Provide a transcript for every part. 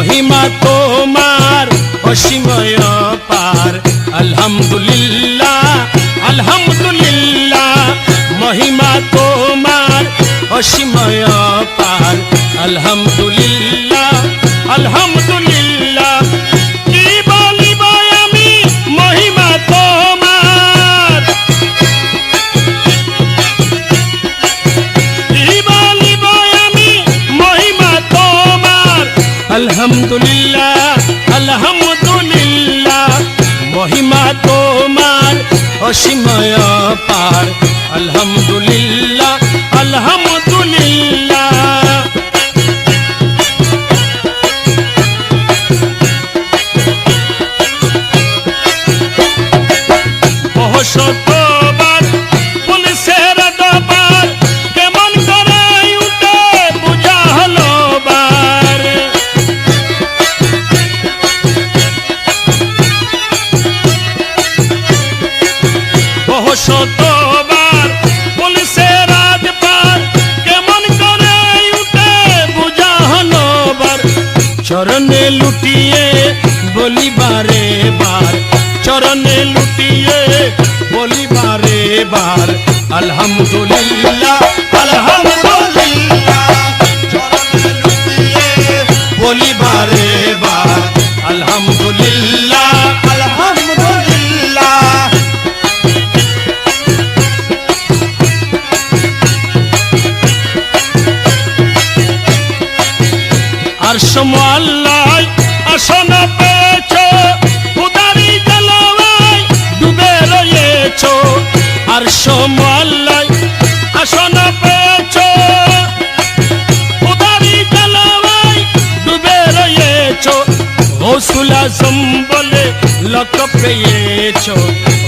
মহিমা তোমার অসীময় পার। আলহামদুলিল্লাহ আলহামদুলিল্লাহ মহিমা তোমার অসীময় পার। আলহামদুলিল্লাহ আলহামদুলিল্লাহ। আলহামদুলিল্লাহ আলহামদুলিল্লাহ। মহিমা তোমার অসীময় পার। আলহামদুলিল্লাহ। শতবার পুলিশের রাজপার কেমন করে উঠে বুঝা হলো বার চরণে লুটিয়ে বলিবারে বার। চরণে লুটিয়ে বলিবারে বার। আলহামদুলিল্লাহ আর সময় আসন পেয়েছ, উদারি জলবাই ডুবে রয়েছ। আর সময় আসন পেয়েছ, উদারি জলবাই ডুবে রয়েছ। হৌসুলা বলে লক পেয়েছ,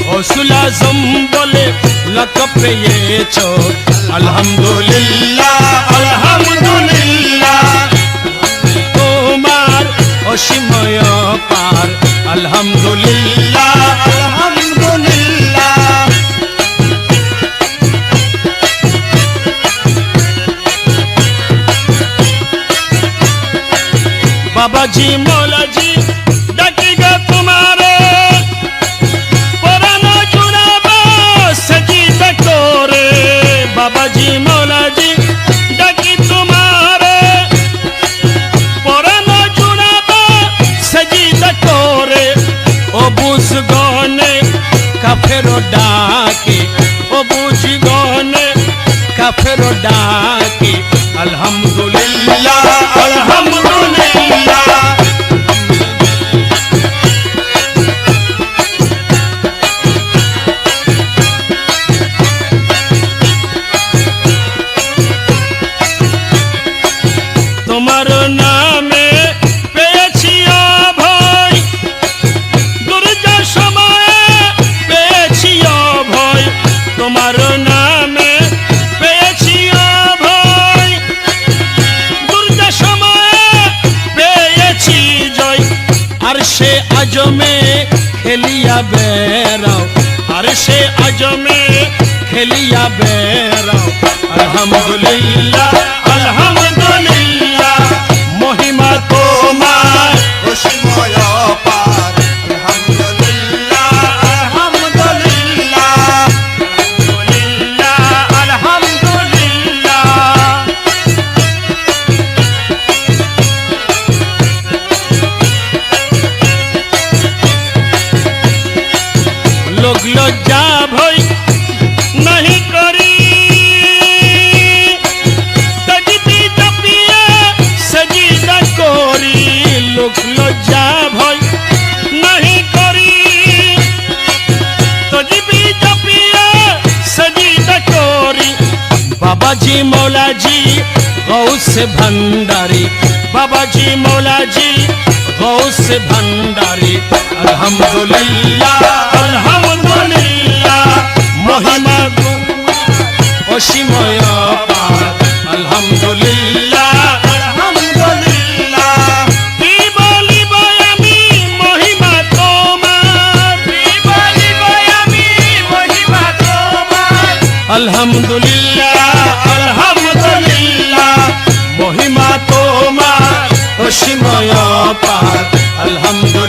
হৌসুলা বলে লক পেয়েছ। আলহামদুলিল্লাহ আলহামদুলিল্লাহ। বাবাজি মৌলাজি, ডাকি গো তোমারে। পরানো জুড়াবো সজিদ করে বাবাজি, মৌলাজি, ডাকি তোমারে। পরানো জুড়াবো সজিদ করে ও বুঝ গনে কাফের ডাকে। ও বুঝ গনে কাফের ডাকে। আলহামদুলিল্লাহ আর সে আজমে খেলিয়া বেড়াও। আর সে আজমে খেলিয়া বেড়াও। আলহামদুলিল্লাহ লজ্জা ভয় नहीं করি তজিবি জপিয়ে সজিদা করি বাবাজি মৌলাজি গৌস ভণ্ডারি বাবাজি মৌলাজি অসীময় পার আলহামদুলিল্লাহ